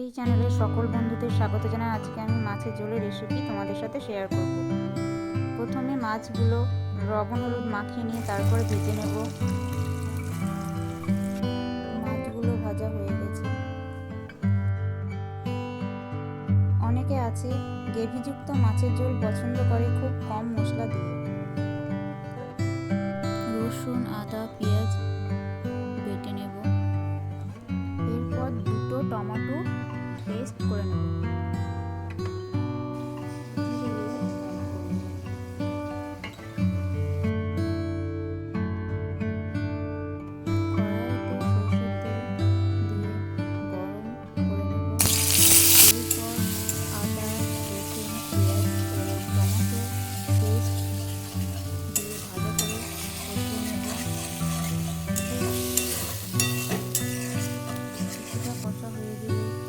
এই চ্যানেলের সকল বন্ধুদের স্বাগত জানাই। আজকে আমি মাছের ঝোলের রেসিপি তোমাদের সাথে শেয়ার করব। প্রথমে মাছগুলো লবণ হলুদ মাখিয়ে নিয়ে তারপরে ভেজে নেব। মাছগুলো ভাজা হয়ে গেছে। অনেকে আছে, গ্রেভিযুক্ত মাছের ঝোল পছন্দ করে, খুব কম মশলা দিয়ে। রসুন, আদা, পেঁয়াজ বেটে নেব। এরপর দুটো টমেটো পেস্ট করে নেব। কড়াইতে সরষের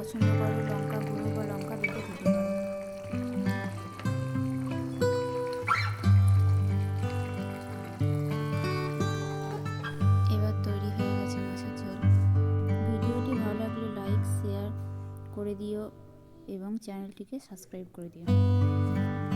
পছন্দ করো, লঙ্কা গুঁড়ো বা লঙ্কা বেটে দিতে এবার তৈরি হয়ে গেছে মাছের ঝোল। ভিডিওটি ভালো লাগলে লাইক, শেয়ার করে দিও এবং চ্যানেলটিকে সাবস্ক্রাইব করে দিও।